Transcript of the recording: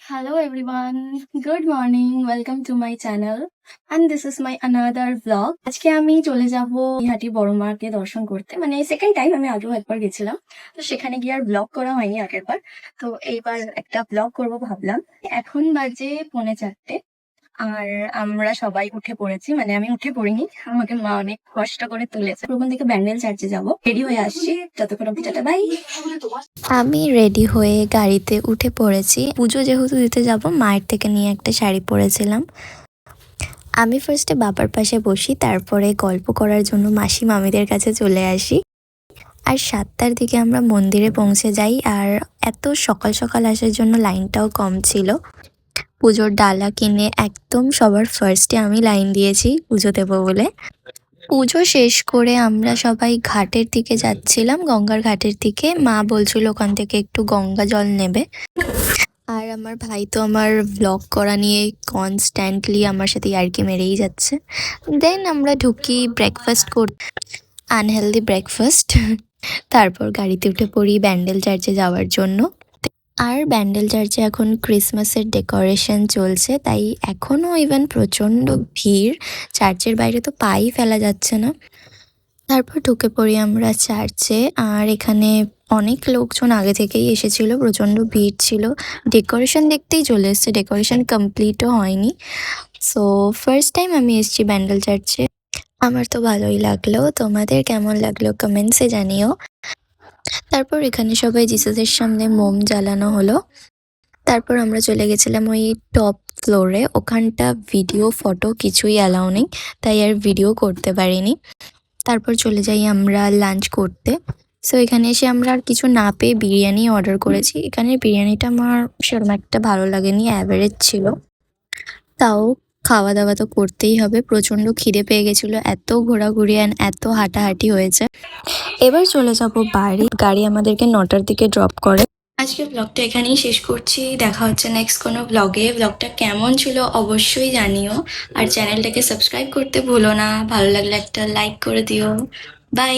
Hello everyone good morning welcome to my channel and this is my another blog আজকে আমি চলে যাব ইহাটি বড় মাকে দর্শন করতে। মানে সেকেন্ড টাইম আমি আগেও একবার গেছিলাম। তো সেখানে গিয়ে আর ব্লগ করা হয়নি আগের বার তো এইবার একটা ব্লগ করব ভাবলাম। এখন বাজে পৌনে চারটে। আর আমরা সবাই উঠে পড়েছি মানে আমি উঠে পড়িনি, আমাকে মা অনেক কষ্ট করে তুলেছে। ওখান থেকে ব্যান্ডেল চার্চে যাব। রেডি হয়ে আসছি। যতক্ষণ অব্দি টাটা বাই আমি রেডি হয়ে গাড়িতে উঠে পড়েছি। পুজো যেহেতু দিতে যাব, মায়ের থেকে নিয়ে একটা শাড়ি পরেছিলাম। আমি ফার্স্টে বাবার পাশে বসি, তারপরে গল্প করার জন্য মাসি মামিদের কাছে চলে আসি। আর সাতটার দিকে আমরা মন্দিরে পৌঁছে যাই, আর এত সকাল সকাল আসার জন্য লাইনটাও কম ছিল। পুজোর ডালা কিনে একদম সবার ফার্স্টে আমি লাইন দিয়েছি পুজো দেবো বলে। পুজো শেষ করে আমরা সবাই ঘাটের দিকে যাচ্ছিলাম, গঙ্গার ঘাটের দিকে। মা বলছিল ওখান থেকে একটু গঙ্গা জল নেবে। আর আমার ভাই তো আমার ব্লগ করা নিয়ে কনস্ট্যান্টলি আমার সাথে ইয়ার্কি মেরেই যাচ্ছে। দেন আমরা ঢুকি ব্রেকফাস্ট কর আনহেলদি ব্রেকফাস্ট তারপর গাড়িতে উঠে পড়ি ব্যান্ডেল চার্চে যাওয়ার জন্য। আর ব্যান্ডেল চার্চে এখন ক্রিসমাসের ডেকোরেশন চলছে, তাই এখনও ইভেন প্রচণ্ড ভিড়। চার্চের বাইরে তো পাই ফেলা যাচ্ছে না। তারপর ঢুকে পড়ি আমরা চার্চে, আর এখানে অনেক লোকজন আগে থেকেই এসেছিল, প্রচণ্ড ভিড় ছিল। ডেকোরেশন দেখতেই চলে এসছে, ডেকোরেশন কমপ্লিটও হয়নি। সো ফার্স্ট টাইম আমি এসেছি ব্যান্ডেল চার্চে। আমার তো ভালোই লাগল। তোমাদের কেমন লাগল কমেন্টসে জানিও। তারপর এখানে সবাই জিসাসের সামনে মোম জ্বালানো হলো। তারপর আমরা চলে গেছিলাম ওই টপ ফ্লোরে। ওখানটা ভিডিও, ফটো কিছুই অ্যালাউ নেই, তাই আর ভিডিও করতে পারিনি। তারপর চলে যাই আমরা লাঞ্চ করতে। সো এখানে এসে আমরা আর কিছু না পেয়ে বিরিয়ানি অর্ডার করেছি। এখানে বিরিয়ানিটা আমার সেরকম একটা ভালো লাগেনি অ্যাভারেজ ছিল। তাও খাওয়া দাওয়া তো করতেই হবে। প্রচণ্ড খিদে পেয়ে গেছিল, এত ঘোরাঘুরি অ্যান্ড এত হাঁটাহাঁটি হয়েছে। এবার চলে যাব বাড়ি। গাড়ি আমাদেরকে নটার দিকে ড্রপ করে। আজকে ব্লগটা এখানেই শেষ করছি। দেখা হচ্ছে নেক্সট কোনো ব্লগে ব্লগটা কেমন ছিল অবশ্যই জানিও। আর চ্যানেলটাকে সাবস্ক্রাইব করতে ভুলো না। ভালো লাগলে একটা লাইক করে দিও। বাই